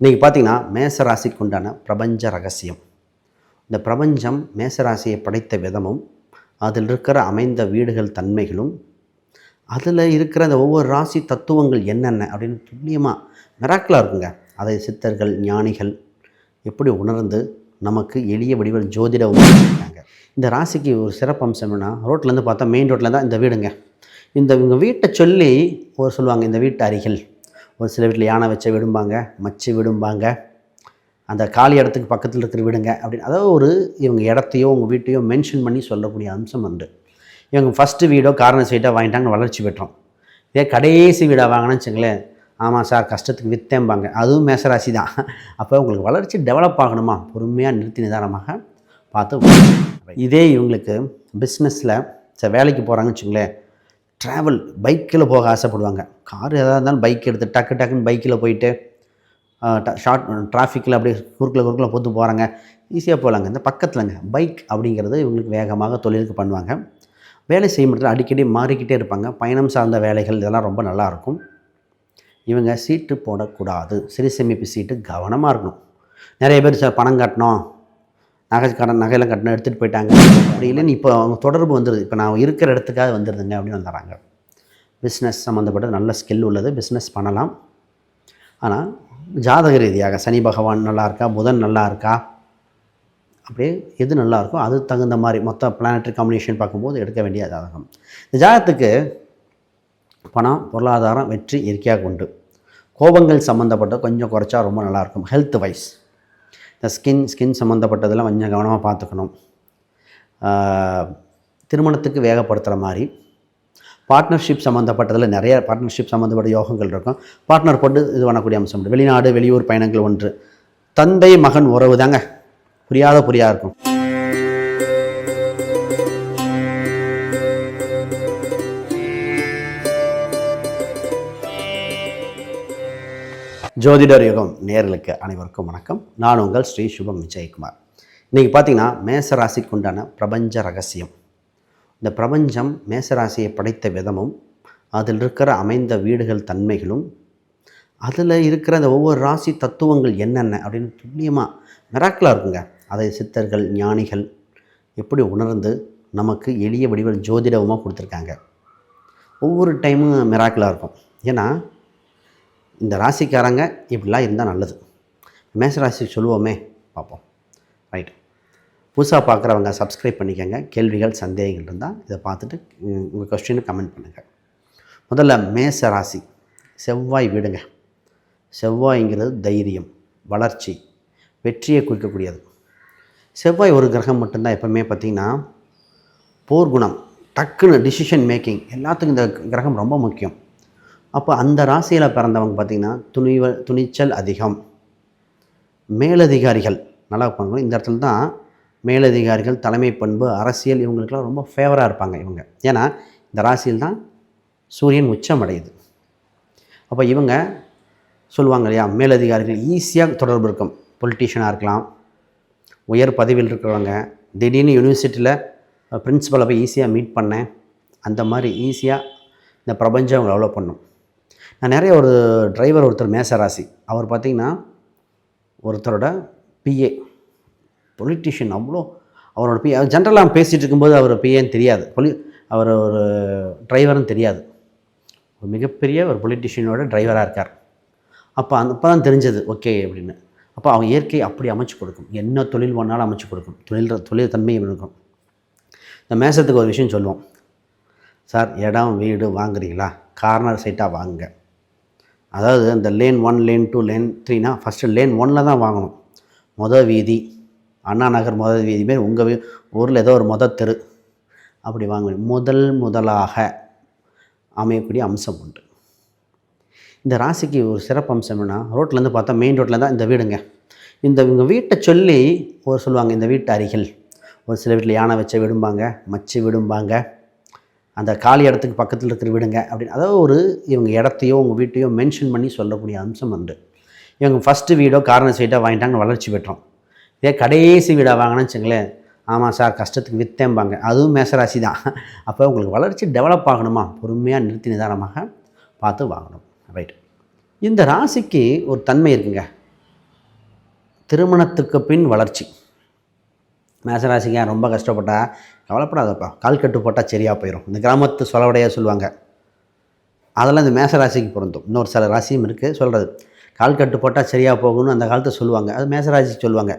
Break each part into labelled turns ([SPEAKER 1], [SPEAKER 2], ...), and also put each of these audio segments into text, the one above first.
[SPEAKER 1] இன்றைக்கி பார்த்தீங்கன்னா மேச ராசிக்கு உண்டான பிரபஞ்ச ரகசியம். இந்த பிரபஞ்சம் மேச ராசியை படைத்த விதமும் அதில் இருக்கிற அமைந்த வீடுகள் தன்மைகளும் அதில் இருக்கிற அந்த ஒவ்வொரு ராசி தத்துவங்கள் என்னென்ன அப்படின்னு துல்லியமாக மிராக்கலாக இருக்குங்க. அதை சித்தர்கள் ஞானிகள் எப்படி உணர்ந்து நமக்கு எளிய வடிவில் ஜோதிட உணர்ந்துருக்காங்க இந்த ராசிக்கு ஒரு சிறப்பம்சம் என்னென்னா ரோட்லேருந்து பார்த்தா மெயின் ரோட்டில் தான் இந்த வீடுங்க. இந்த இவங்க வீட்டை சொல்லி ஒரு சொல்லுவாங்க இந்த வீட்டு அருகில். ஒரு சில வீட்டில் யானை வச்ச விடும்பாங்க மச்சு விடும்பாங்க. அந்த காலி இடத்துக்கு பக்கத்தில் இருக்கிற வீடுங்க அப்படின்னு அதாவது ஒரு இவங்க இடத்தையோ உங்கள் வீட்டையோ மென்ஷன் பண்ணி சொல்லக்கூடிய அம்சம் உண்டு. இவங்க ஃபஸ்ட்டு வீடோ காரண சைட்டாக வாங்கிட்டாங்க வளர்ச்சி பெற்றோம். இதே கடைசி வீடாக வாங்கினேன்னு வச்சுங்களேன் ஆமாம் சார் கஷ்டத்துக்கு வித்தேம்பாங்க. அதுவும் மேசராசி தான். அப்போ உங்களுக்கு வளர்ச்சி டெவலப் ஆகணுமா? பொறுமையாக நிறுத்தி நிதானமாக பார்த்து இதே இவங்களுக்கு பிஸ்னஸில் சார் வேலைக்கு போகிறாங்கன்னு வச்சுங்களேன் ட்ராவல் பைக்கில் போக ஆசைப்படுவாங்க. கார் எதாக இருந்தாலும் பைக் எடுத்து டக்கு டக்குன்னு பைக்கில் போயிட்டு ஷார்ட் டிராஃபிக்கில் அப்படியே குறுக்கில் குறுக்கில் போத்து போகிறாங்க ஈஸியாக போகலாங்க இந்த பக்கத்துலங்க பைக் அப்படிங்கிறது இவங்களுக்கு வேகமாக தொழிலுக்கு பண்ணுவாங்க. வேலை செய்யும் இடத்துல அடிக்கடி மாறிக்கிட்டே இருப்பாங்க. பயணம் சார்ந்த வேலைகள் இதெல்லாம் ரொம்ப நல்லாயிருக்கும். இவங்க சீட்டு போடக்கூடாது. சிறு சேமிப்பு சீட்டு கவனமாக இருக்கணும். நிறைய பேர் சார் பணம் கட்டணும். நகை கடன் நகையெல்லாம் கட்டணம் எடுத்துகிட்டு போயிட்டாங்க அப்படி இல்லைன்னு இப்போ அவங்க தொடர்பு வந்துடுது இப்போ நான் இருக்கிற இடத்துக்காக வந்துடுதுங்க அப்படின்னு வந்துடுறாங்க. பிஸ்னஸ் சம்மந்தப்பட்ட நல்ல ஸ்கில் உள்ளது பிஸ்னஸ் பண்ணலாம். ஆனால் ஜாதக ரீதியாக சனி பகவான் நல்லா இருக்கா புதன் நல்லா இருக்கா? அப்படியே எது நல்லா இருக்கோ அது தகுந்த மாதிரி மொத்த பிளானட்ரி காம்பினேஷன் பார்க்கும்போது எடுக்க வேண்டிய ஜாதகம். இந்த ஜாதகத்துக்கு பணம் பொருளாதாரம் வெற்றி இயற்கையாக உண்டு. கோபங்கள் சம்மந்தப்பட்ட கொஞ்சம் குறைச்சா ரொம்ப நல்லாயிருக்கும் ஹெல்த் வைஸ் இந்த ஸ்கின் ஸ்கின் சம்மந்தப்பட்டதெல்லாம் கொஞ்சம் கவனமாக பார்த்துக்கணும். திருமணத்துக்கு வேகப்படுத்துகிற மாதிரி. பார்ட்னர்ஷிப் சம்மந்தப்பட்டதில் நிறைய பார்ட்னர்ஷிப் சம்மந்தப்பட்ட யோகங்கள் இருக்கும். பார்ட்னர் போட்டு இது பண்ணக்கூடிய அம்சம் உண்டு. வெளிநாடு வெளியூர் பயணங்கள் ஒன்று. தந்தை மகன் உறவு தாங்க. புரியாத புரியா இருக்கும். ஜோதிடர் யுகம் நேர்களுக்கு அனைவருக்கும் வணக்கம். நான் உங்கள் ஸ்ரீ சுபம் விஜயகுமார். இன்றைக்கி பார்த்தீங்கன்னா மேச ராசிக்கு உண்டான பிரபஞ்ச ரகசியம். இந்த பிரபஞ்சம் மேச ராசியை படைத்த விதமும் அதில் இருக்கிற அமைந்த வீடுகள் தன்மைகளும் அதில் இருக்கிற அந்த ஒவ்வொரு ராசி தத்துவங்கள் என்னென்ன அப்படின்னு துல்லியமாக மிராக்கலாக இருக்குங்க. அதை சித்தர்கள் ஞானிகள் எப்படி உணர்ந்து நமக்கு எளிய வடிவில் ஜோதிடமாக கொடுத்துருக்காங்க. ஒவ்வொரு டைமும் மிராக்கலாக இருக்கும். ஏன்னா இந்த ராசிக்காரங்க இப்படிலாம் இருந்தால் நல்லது. மேச ராசி சொல்லுவோமே பார்ப்போம். ரைட் புதுசாக பார்க்குறவங்க சப்ஸ்கிரைப் பண்ணிக்கோங்க. கேள்விகள் சந்தேகங்கள் இருந்தால் இதை பார்த்துட்டு உங்கள் கொஸ்டினை கமெண்ட் பண்ணுங்கள் முதல்ல மேச ராசி செவ்வாய் வீடுங்க. செவ்வாய்ங்கிறது தைரியம் வளர்ச்சி வெற்றியை குறிக்கக்கூடியது. செவ்வாய் ஒரு கிரகம் மட்டும்தான் எப்போவுமே பார்த்திங்கன்னா போர்க்குணம் டக்குன்னு டிசிஷன் மேக்கிங் எல்லாத்துக்கும் இந்த கிரகம் ரொம்ப முக்கியம். அப்போ அந்த ராசியில் பிறந்தவங்க பார்த்திங்கன்னா துணிவ துணிச்சல் அதிகம். மேலதிகாரிகள் நல்லா பண்ணணும். இந்த இடத்துல தான் மேலதிகாரிகள் தலைமை பண்பு அரசியல் இவங்களுக்கெல்லாம் ரொம்ப ஃபேவராக இருப்பாங்க இவங்க. ஏன்னா இந்த ராசியில் தான் சூரியன் உச்சம் அடையுது. அப்போ இவங்க சொல்லுவாங்க இல்லையா மேலதிகாரிகள் ஈஸியாக தொடர்பு இருக்கும். பொலிட்டீஷியனாக இருக்கலாம் உயர் பதவியில் இருக்கிறவங்க திடீர்னு யூனிவர்சிட்டியில் பிரின்ஸிபலை போய் ஈஸியாக மீட் பண்ணேன். அந்த மாதிரி ஈஸியாக இந்த பிரபஞ்சம் அவங்களை அவ்வளோ பண்ணும். நான் நிறைய ஒரு டிரைவர் ஒருத்தர் மேசராசி. அவர் பார்த்திங்கன்னா ஒருத்தரோட பிஏ பொலிட்டிஷியன் அவ்வளோ அவரோட பி ஜென்ரலாக பேசிகிட்டு இருக்கும்போது அவர் பிஏன்னு தெரியாது. பொலி அவர் ஒரு டிரைவர்னு தெரியாது. ஒரு மிகப்பெரிய ஒரு பொலிட்டிஷியனோட டிரைவராக இருக்கார். அப்போ அந்த அப்போ தான் தெரிஞ்சது ஓகே அப்படின்னு. அப்போ அவன் இயற்கை அப்படி அமைச்சு கொடுக்கும். என்ன தொழில் வேணாலும் அமைச்சு கொடுக்கும். தொழில் தொழில் தன்மை இருக்கும். இந்த மேசத்துக்கு ஒரு விஷயம் சொல்லுவோம். சார் இடம் வீடு வாங்குறீங்களா? கார்னர் சைட்டாக வாங்குங்க. அதாவது இந்த lane one lane two lane த்ரீனா first lane ஒன்னில் தான் வாங்கணும். மொதல் வீதி அண்ணா நகர் முதல் வீதி மாரி உங்கள் வீ ஊரில் ஏதோ ஒரு மொதல் தெரு. அப்படி வாங்க முதல் முதலாக அமையக்கூடிய அம்சம் உண்டு. இந்த ராசிக்கு ஒரு சிறப்பு அம்சம் என்னன்னா ரோட்லேருந்து பார்த்தா மெயின் ரோட்டில் தான் இந்த வீடுங்க. இந்த இவங்க வீட்டை சொல்லி ஒரு சொல்லுவாங்க இந்த வீட்டு அருகில். ஒரு சில வீட்டில் யானை வச்ச விடும்பாங்க மச்சு விடும்பாங்க. அந்த காலி இடத்துக்கு பக்கத்தில் இருக்கிற வீடுங்க அப்படின்னு. அதாவது ஒரு இவங்க இடத்தையோ உங்கள் வீட்டையோ மென்ஷன் பண்ணி சொல்லக்கூடிய அம்சம் உண்டு. இவங்க ஃபஸ்ட்டு வீடோ கார்னர் சைட்டாக வாங்கிட்டாங்க வளர்ச்சி பெற்றோம். இதே கடைசி வீடாக வாங்கினேன்னு வச்சுங்களேன் ஆமாம் சார் கஷ்டத்துக்கு வித்தேம்பாங்க. அதுவும் மேசராசி தான் அப்போ உங்களுக்கு வளர்ச்சி டெவலப் ஆகணுமா? பொறுமையாக நிறுத்தி நிதானமாக பார்த்து வாங்கணும். ரைட் இந்த ராசிக்கு ஒரு தன்மை இருக்குங்க. திருமணத்துக்கு பின் வளர்ச்சி. மேசராசிங்க ரொம்ப கஷ்டப்பட்டா கவலைப்படாதப்பா. கால் கட்டு போட்டால் சரியாக போயிடும் இந்த கிராமத்து சொலவடையாக சொல்லுவாங்க. அதெல்லாம் இந்த மேசராசிக்கு பொருந்தும். இன்னொரு சில ராசியும் இருக்குது சொல்கிறது கால் கட்டு போட்டால் சரியாக போகணும்னு அந்த காலத்தை சொல்லுவாங்க. அது மேசராசிக்கு சொல்லுவாங்க.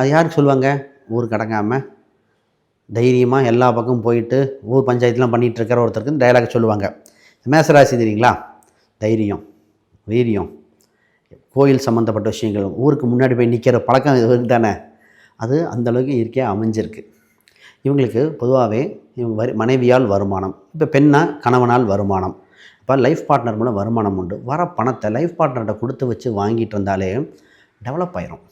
[SPEAKER 1] அது யாருக்கு சொல்லுவாங்க? ஊர் கடங்காமல் தைரியமாக எல்லா பக்கமும் போயிட்டு ஊர் பஞ்சாயத்துலாம் பண்ணிகிட்டு இருக்கிற ஒருத்தருக்கு டைலாக் சொல்லுவாங்க மேசராசி தெரியுங்களா? தைரியம் வீரியம். கோயில் சம்மந்தப்பட்ட விஷயங்கள். ஊருக்கு முன்னாடி போய் நிற்கிற பழக்கம் இது தானே? அது அந்த அளவுக்கு இயற்கையாக அமைஞ்சிருக்கு. இவங்களுக்கு பொதுவாகவே இவங்க வரி மனைவியால் வருமானம் இப்போ பெண்ணா கணவனால் வருமானம் இப்போ லைஃப் பார்ட்னர் மூலம் வருமானம் உண்டு. வர பணத்தை லைஃப் பார்ட்னர்கிட்ட கொடுத்து வச்சு வாங்கிட்டு இருந்தாலே டெவலப் ஆயிரும்.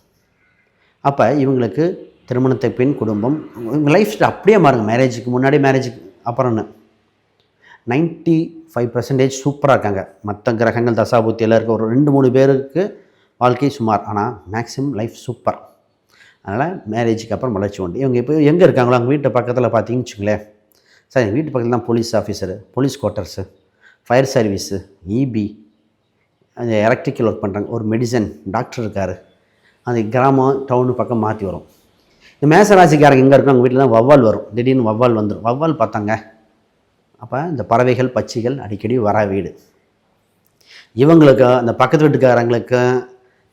[SPEAKER 1] அப்போ இவங்களுக்கு திருமணத்தை பின் குடும்பம் இவங்க லைஃப் ஸ்டைல் அப்படியே மாறுங்க. மேரேஜுக்கு முன்னாடி மேரேஜுக்கு அப்புறம்னு நைன்ட்டி ஃபைவ் பர்சன்டேஜ் சூப்பராக இருக்காங்க. மற்ற கிரகங்கள் தசாபுத்தியில் இருக்க ஒரு ரெண்டு மூணு பேருக்கு வாழ்க்கை சுமார். ஆனால் மேக்ஸிமம் லைஃப் சூப்பர் அதனால் மேரேஜுக்கு அப்புறம் வளர்ச்சி உண்டு. இவங்க இப்போ எங்கே இருக்காங்களோ அவங்க வீட்டு பக்கத்தில் பார்த்தீங்கன்னு வச்சுங்களேன் சார் எங்கள் வீட்டு பக்கத்தில் தான் police officer police quarters fire service EB அந்த எலக்ட்ரிக்கல் ஒர்க் பண்ணுறாங்க ஒரு மெடிசன் டாக்டர் இருக்கார். அது கிராமம் டவுனு பக்கம் மாற்றி வரும். இந்த மேசராசிக்காரங்க எங்கே இருக்கும் அவங்க வீட்டில் தான் வவ்வால் வரும். திடீர்னு வவ்வால் வந்துடும் வவ்வால் பார்த்தாங்க. அப்போ இந்த பறவைகள் பச்சிகள் அடிக்கடி வர வீடு. இவங்களுக்கு அந்த பக்கத்து வீட்டுக்காரங்களுக்கு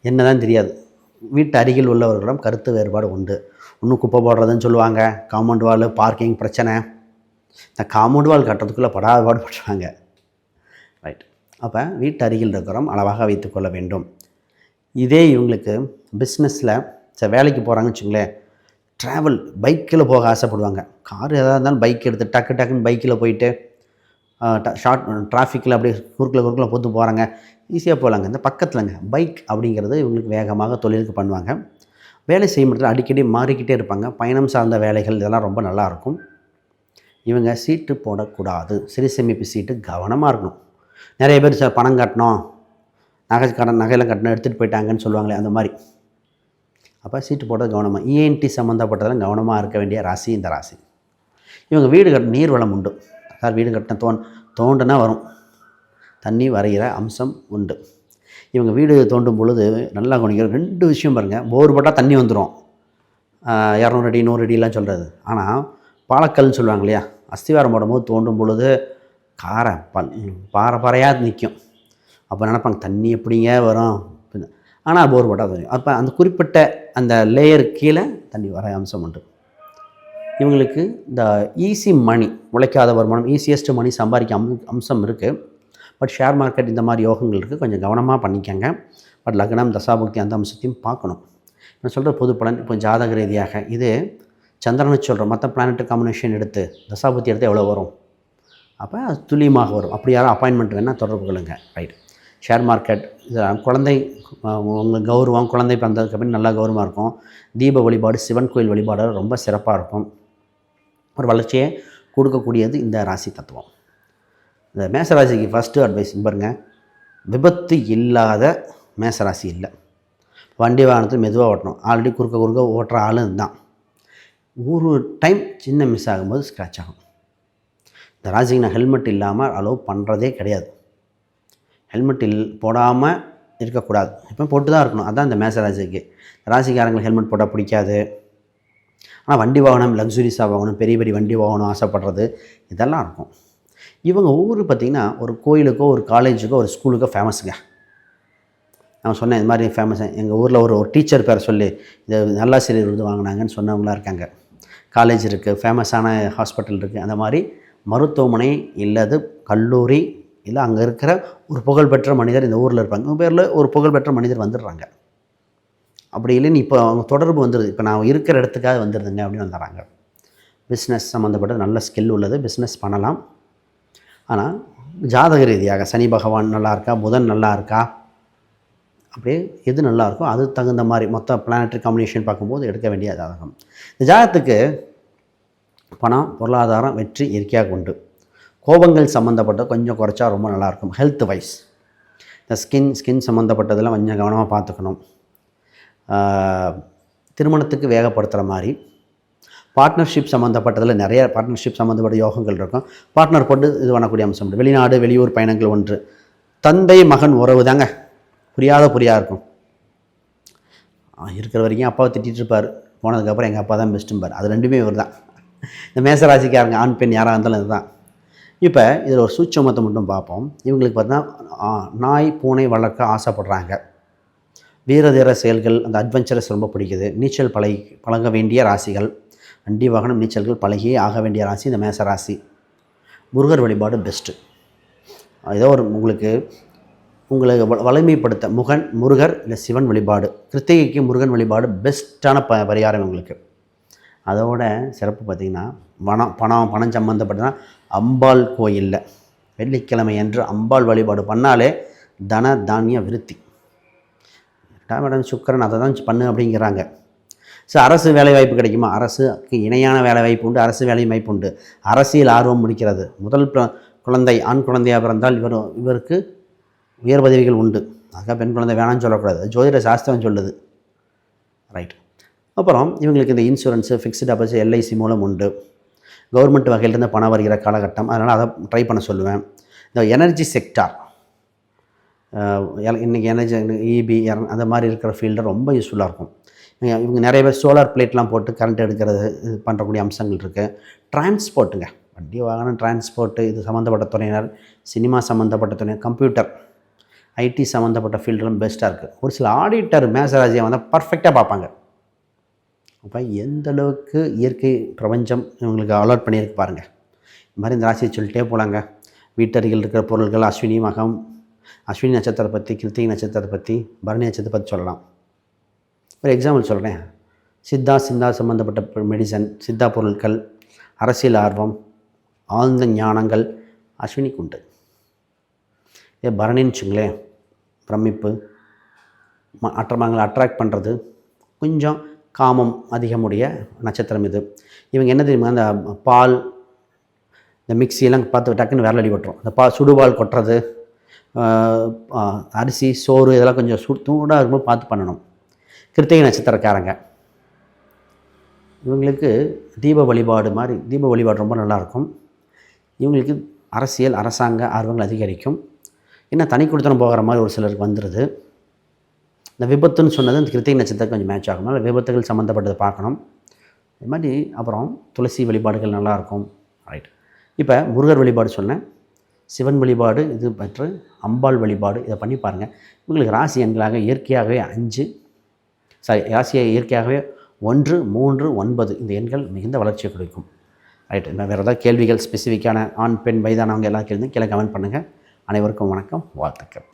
[SPEAKER 1] என்ன தான் தெரியாது. வீட்டு அருகில் உள்ளவர்களிடம் கருத்து வேறுபாடு உண்டு. இன்னும் குப்பை போடுறதுன்னு சொல்லுவாங்க. காம்பவுண்ட் வால் பார்க்கிங் பிரச்சனை. இந்த காம்பவுண்ட் வால் கட்டுறதுக்குள்ளே படாதபாடு பண்ணுறாங்க ரைட் அப்போ வீட்டு அருகில் இருக்கிறோம் அளவாக வைத்துக்கொள்ள வேண்டும். இதே இவங்களுக்கு பிஸ்னஸில் சரி வேலைக்கு போகிறாங்கன்னு வச்சுங்களேன் ட்ராவல் பைக்கில் போக ஆசைப்படுவாங்க. கார் எதாக இருந்தாலும் பைக் எடுத்து டக்கு டக்குன்னு பைக்கில் போயிட்டு ஷார்ட் டிராஃபிக்கில் அப்படியே குறுக்கில் குறுக்கில் பொத்து போகிறாங்க ஈஸியாக போகலாங்க இந்த பக்கத்துலங்க பைக் அப்படிங்கிறது இவங்களுக்கு வேகமாக தொழிலுக்கு பண்ணுவாங்க. வேலை செய்யும் இடத்துல அடிக்கடி மாறிக்கிட்டே இருப்பாங்க. பயணம் சார்ந்த வேலைகள் இதெல்லாம் ரொம்ப நல்லாயிருக்கும். இவங்க சீட்டு போடக்கூடாது. சிறு சேமிப்பு சீட்டு கவனமாக இருக்கணும். நிறைய பேர் சார் பணம் கட்டணும். நகை கடன் நகையெல்லாம் கட்டணும் எடுத்துகிட்டு போயிட்டாங்கன்னு சொல்லுவாங்களே அந்த மாதிரி. அப்போ சீட்டு போட்டது கவனமாக இஎன்டி சம்மந்தப்பட்டதெல்லாம் கவனமாக இருக்க வேண்டிய ராசி இந்த ராசி. இவங்க வீடு கட்ட நீர் வளம் உண்டு. சார் வீடு கட்டின தோன் தோண்டுனா வரும். தண்ணி வரைகிற அம்சம் உண்டு. இவங்க வீடு தோண்டும் பொழுது நல்லா கவனிக்கிற ரெண்டு விஷயம் பாருங்கள் போர் போட்டால் தண்ணி வந்துடும் இரநூறு அடி நூறு அடிலாம் சொல்கிறது ஆனால் பாலக்கல்னு சொல்லுவாங்க இல்லையா? அஸ்திவாரம் போடும்போது தோண்டும் பொழுது காரை பல் பாறை பாறையாக நிற்கும் அப்போ நினப்பாங்க தண்ணி எப்படிங்க வரும்? ஆனால் போர் போட்டால் தெரியும் அப்போ அந்த குறிப்பிட்ட அந்த லேயர் கீழே தண்ணி வர அம்சம் உண்டு. இவங்களுக்கு இந்த ஈஸி மணி உழைக்காத வருமானம் ஈஸியஸ்ட் மணி சம்பாதிக்க அம் அம்சம் இருக்குது பட் ஷேர் மார்க்கெட் இந்த மாதிரி யோகங்கள் இருக்குது கொஞ்சம் கவனமாக பண்ணிக்கோங்க. பட் லக்னம் தசாபக்தி அந்த அம்சத்தையும் பார்க்கணும். நான் சொல்கிற பொது பலன் இப்போ ஜாதக ரீதியாக இது சந்திரனை சொல்கிறோம் மற்ற பிளானட் காம்பினேஷன் எடுத்து தசாபக்தி எடுத்து எவ்வளோ வரும்? அப்போ அது துல்லியமாக வரும். அப்படி யாரும் அப்பாயின்மெண்ட் வேணால் தொடர்பு கொள்ளுங்க. ரைட் ஷேர் மார்க்கெட் இது குழந்தை உங்கள் கௌரவம் குழந்தை பிறந்ததுக்கு அப்புறம் நல்லா கௌரவமாக இருக்கும். தீப வழிபாடு சிவன் கோயில் வழிபாடு ரொம்ப சிறப்பாக இருக்கும். ஒரு வளர்ச்சியை கொடுக்கக்கூடியது இந்த ராசி தத்துவம். இந்த மேசராசிக்கு ஃபஸ்ட்டு அட்வைஸ் பாருங்க. விபத்து இல்லாத மேசராசி இல்லை. வண்டி வாகனத்தை மெதுவாக ஓட்டணும். ஆல்ரெடி குறுக்க குறுக்க ஓட்டுற ஆளும் தான் ஒரு டைம் சின்ன மிஸ் ஆகும்போது ஸ்க்ராட்ச் ஆகும். இந்த ராசிக்கு நான் ஹெல்மெட் இல்லாமல் அலோவ் பண்ணுறதே கிடையாது. ஹெல்மெட் இல் போடாமல் இருக்கக்கூடாது. எப்போ போட்டு தான் இருக்கணும். அதுதான் இந்த மேச ராசிக்கு ராசிக்காரங்களுக்கு ஹெல்மெட் போட்டால் பிடிக்காது. ஆனால் வண்டி வாகனம் லக்ஸுரிஸாக வாங்கணும் பெரிய பெரிய வண்டி வாங்கணும் ஆசைப்படுறது இதெல்லாம் இருக்கும். இவங்க ஊர் பார்த்திங்கன்னா ஒரு கோயிலுக்கோ ஒரு காலேஜுக்கோ ஒரு ஸ்கூலுக்கோ ஃபேமஸுங்க நான் சொன்னேன் இது மாதிரி ஃபேமஸ் எங்கள் ஊரில் ஒரு ஒரு டீச்சர் பேரை சொல்லி இந்த நல்லாசிரியர் விருது வாங்கினாங்கன்னு சொன்னவங்களாம் இருக்காங்க. காலேஜ் இருக்குது ஃபேமஸான ஹாஸ்பிட்டல் இருக்குது அந்த மாதிரி மருத்துவமனை இல்லது கல்லூரி இல்லை அங்கே இருக்கிற ஒரு புகழ்பெற்ற மனிதர் இந்த ஊரில் இருப்பாங்க. உங்கள் பேரில் ஒரு புகழ்பெற்ற மனிதர் வந்துடுறாங்க. அப்படி இல்லைன்னு இப்போ அவங்க தொடர்பு வந்துடுது இப்போ நான் இருக்கிற இடத்துக்காக வந்துடுதுங்க அப்படின்னு வந்துடுறாங்க. பிஸ்னஸ் சம்மந்தப்பட்ட நல்ல ஸ்கில் உள்ளது. பிஸ்னஸ் பண்ணலாம். ஆனால் ஜாதக ரீதியாக சனி பகவான் நல்லா இருக்கா? புதன் நல்லா இருக்கா? அப்படியே எது நல்லா இருக்கோ அது தகுந்த மாதிரி மொத்த பிளானட்ரி காம்பினேஷன் பார்க்கும்போது எடுக்க வேண்டிய ஜாதகம். இந்த ஜாதகத்துக்கு பணம் பொருளாதாரம் வெற்றி இயற்கையாக உண்டு. கோபங்கள் சம்மந்தப்பட்ட கொஞ்சம் குறைச்சா ரொம்ப நல்லாயிருக்கும் ஹெல்த் வைஸ் இந்த ஸ்கின் ஸ்கின் சம்மந்தப்பட்டதெல்லாம் கொஞ்சம் கவனமாக பார்த்துக்கணும். திருமணத்துக்கு வேகப்படுத்துகிற மாதிரி. பார்ட்னர்ஷிப் சம்மந்தப்பட்டதில் நிறைய பார்ட்னர்ஷிப் சம்மந்தப்பட்ட யோகங்கள் இருக்கும். பார்ட்னர் போட்டு இது பண்ணக்கூடிய அம்சம் வெளிநாடு வெளியூர் பயணங்கள் ஒன்று. தந்தை மகன் உறவு தாங்க. புரியாத புரியா இருக்கும். இருக்கிற வரைக்கும் அப்பாவை திட்டிகிட்டு இருப்பார். போனதுக்கப்புறம் எங்கள் அப்பா தான் பெஸ்ட்டும்பார் அது ரெண்டுமே இவர் தான் இந்த மேசராசிக்காரங்க ஆண் பெண் யாராக இருந்தாலும் இதுதான். இப்போ இதில் ஒரு சூட்சமத்தை மட்டும் பார்ப்போம். இவங்களுக்கு பார்த்தீங்கன்னா நாய் பூனை வளர்க்க ஆசைப்படுறாங்க. வீரதீர செயல்கள் அந்த அட்வென்ச்சரஸ் ரொம்ப பிடிக்குது. நீச்சல் பழகி பழக வேண்டிய ராசிகள். வண்டி வாகனம் நீச்சல்கள் பழகியே ஆக வேண்டிய ராசி இந்த மேச ராசி. முருகர் வழிபாடு பெஸ்ட்டு ஏதோ ஒரு உங்களுக்கு உங்களை வ- வலிமைப்படுத்த முகன் முருகர் இல்லை சிவன் வழிபாடு. கிருத்திகைக்கு முருகன் வழிபாடு பெஸ்ட்டான ப பரிகாரம் உங்களுக்கு. அதோட சிறப்பு பார்த்திங்கன்னா பணம் பணம் பணம் சம்மந்தப்பட்டதுன்னா அம்பாள் கோயிலில் வெள்ளிக்கிழமை என்று அம்பாள் வழிபாடு பண்ணாலே தன தானிய விருத்தி. மேடம் சுக்கரன் அதை தான் பண்ணு அப்படிங்கிறாங்க. ஸோ அரசு வேலை வாய்ப்பு கிடைக்குமா? அரசுக்கு இணையான வேலை வாய்ப்பு உண்டு அரசு வேலை வாய்ப்பு உண்டு. அரசியல் ஆர்வம் முடிக்கிறது. முதல் பிர- குழந்தை ஆண் குழந்தையாக பிறந்தால் இவர் இவருக்கு உயர் பதவிகள் உண்டு. அதுக்காக பெண் குழந்தை வேணாம்னு சொல்லக்கூடாது. ஜோதிட சாஸ்திரம் சொல்லுது. ரைட் அப்புறம் இவங்களுக்கு இந்த இன்சூரன்ஸு ஃபிக்ஸ்டு டெபாசிட் எல்ஐசி மூலம் உண்டு. கவர்மெண்ட் வகையிலேருந்து பணம் வருகிற காலகட்டம். அதனால் அதை ட்ரை பண்ண சொல்லுவேன். இந்த எனர்ஜி செக்டார் இன்றைக்கி எனர்ஜி இபி அந்த மாதிரி இருக்கிற ஃபீல்டு ரொம்ப யூஸ்ஃபுல்லாக இருக்கும். இவங்க- இவங்க நிறைய பேர் சோலார் பிளேட்லாம் போட்டு கரண்ட் எடுக்கிறது இது பண்ணுறக்கூடிய அம்சங்கள் இருக்குது டிரான்ஸ்போர்ட்டுங்க வண்டி வாகனம் டிரான்ஸ்போர்ட்டு இது சம்மந்தப்பட்ட துறையினர் சினிமா சம்மந்தப்பட்ட துறையினர் கம்ப்யூட்டர் ஐடி சம்மந்தப்பட்ட ஃபீல்டெலாம் பெஸ்ட்டாக இருக்குது ஒரு சில ஆடிட்டர் மேசராஜியை வந்து பர்ஃபெக்டாக பார்ப்பாங்க. அப்போ எந்த அளவுக்கு இயற்கை பிரபஞ்சம் இவங்களுக்கு அலாட் பண்ணியிருக்கு பாருங்கள் இந்த மாதிரி இந்த ராசியை சொல்லிட்டே போகலாங்க வீட்டருகில் இருக்கிற பொருள்கள் அஸ்வினி மகம் அஸ்வினி நட்சத்திரத்தை பற்றி கிருத்திகை நட்சத்திரத்தை பற்றி பரணி நட்சத்திரத்தை பற்றி சொல்லலாம். ஒரு எக்ஸாம்பிள் சொல்கிறேன் சித்தா சிந்தா சம்மந்தப்பட்ட மெடிசன் சித்தா பொருட்கள் அரசியல் ஆர்வம் ஆழ்ந்த ஞானங்கள் அஸ்வினிக்கு உண்டு. இதே பரணின்னு வச்சுங்களேன் பிரமிப்பு ம அற்றமங்களை அட்ராக்ட் பண்ணுறது கொஞ்சம் காமம் அதிகமுடைய நட்சத்திரம் இது. இவங்க என்ன தெரியுமா அந்த பால் இந்த மிக்சியெல்லாம் பார்த்து டக்குன்னு விரல் அடி அந்த இந்த பால் சுடுபால் கொட்டுறது அரிசி சோறு இதெல்லாம் கொஞ்சம் சு சூடாக இருக்கும்போது பார்த்து பண்ணணும். கிருத்திகை நட்சத்திரக்காரங்க. இவங்களுக்கு தீப வழிபாடு மாதிரி தீப வழிபாடு ரொம்ப நல்லாயிருக்கும். இவங்களுக்கு அரசியல் அரசாங்க ஆர்வங்கள் அதிகரிக்கும். என்ன தனி கொடுத்தனம் போகிற மாதிரி ஒரு சிலருக்கு வந்துடுது இந்த விபத்துன்னு சொன்னது இந்த கிருத்திகை நட்சத்திரம் கொஞ்சம் மேட்ச் ஆகும். அதனால் விபத்துகள் சம்மந்தப்பட்டதை பார்க்கணும். இது மாதிரி அப்புறம் துளசி வழிபாடுகள் நல்லாயிருக்கும். ரைட் இப்போ முருகர் வழிபாடு சொன்னேன். சிவன் வழிபாடு இது பற்று அம்பாள் வழிபாடு இதை பண்ணி பாருங்கள் உங்களுக்கு ராசி எண்களாக இயற்கையாகவே அஞ்சு சாரி ராசியை இயற்கையாகவே ஒன்று மூன்று ஒன்பது இந்த எண்கள் மிகுந்த வளர்ச்சியை கொடுக்கும். ரைட் வேறு ஏதாவது கேள்விகள் ஸ்பெசிஃபிக்கான ஆண் பெண் வயதானவங்க எல்லாம் கேள்வி கீழே கமெண்ட் பண்ணுங்கள் அனைவருக்கும் வணக்கம் வாழ்த்துக்கள்.